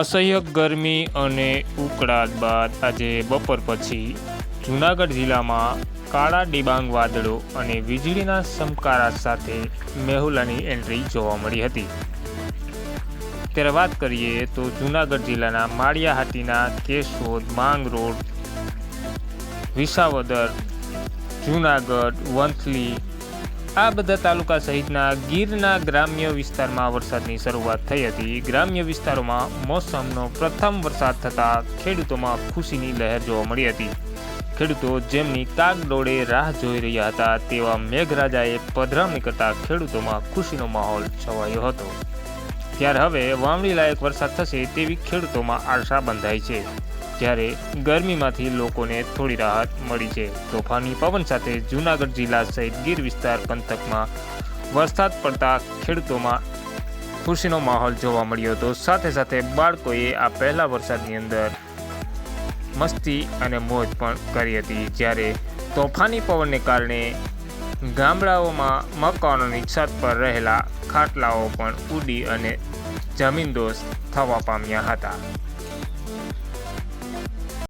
અસહ્ય ગરમી અને ઉકળાટ બાદ આજે બપોર પછી જૂનાગઢ જિલ્લામાં કાળા ડિબાંગ વાદળો અને વીજળીના સમકારા સાથે મેહુલાની એન્ટ્રી જોવા મળી હતી. ત્યારે વાત કરીએ તો જૂનાગઢ જિલ્લાના માળિયાહાટીના કેશોદ, માંગ રોડ, વિસાવદર, જૂનાગઢ, વંથલી આ બધા તાલુકા સહિતના ગીરના ગ્રામ્ય વિસ્તારમાં વરસાદની શરૂઆત થઈ હતી. ગ્રામ્ય વિસ્તારોમાં મોસમનો પ્રથમ વરસાદ થતાં ખેડૂતોમાં ખુશીની લહેર જોવા મળી હતી. ખેડૂતો જેમની કાગડોળે રાહ જોઈ રહ્યા હતા, તેવા મેઘરાજાએ પધરામણી કરતા ખેડૂતોમાં ખુશીનો માહોલ છવાયો હતો. ત્યારે હવે વાવણી લાયક વરસાદ થશે તેવી ખેડૂતોમાં આશા બંધાઈ છે. જ્યારે ગરમીમાંથી લોકોને થોડી રાહત મળી છે. તોફાની પવન સાથે જૂનાગઢ જિલ્લા સહિત ગીર વિસ્તાર પંથકમાં વરસાદ પડતા ખેડૂતોમાં ખુશીનો માહોલ જોવા મળ્યો હતો. સાથે સાથે બાળકોએ આ પહેલા વરસાદની અંદર મસ્તી અને મોજ પણ કરી હતી. જ્યારે તોફાની પવનને કારણે ગામડાઓમાં મકાનોની છત પર રહેલા ખાટલાઓ પણ ઉડી અને જમીનદોસ્ત થવા પામ્યા હતા.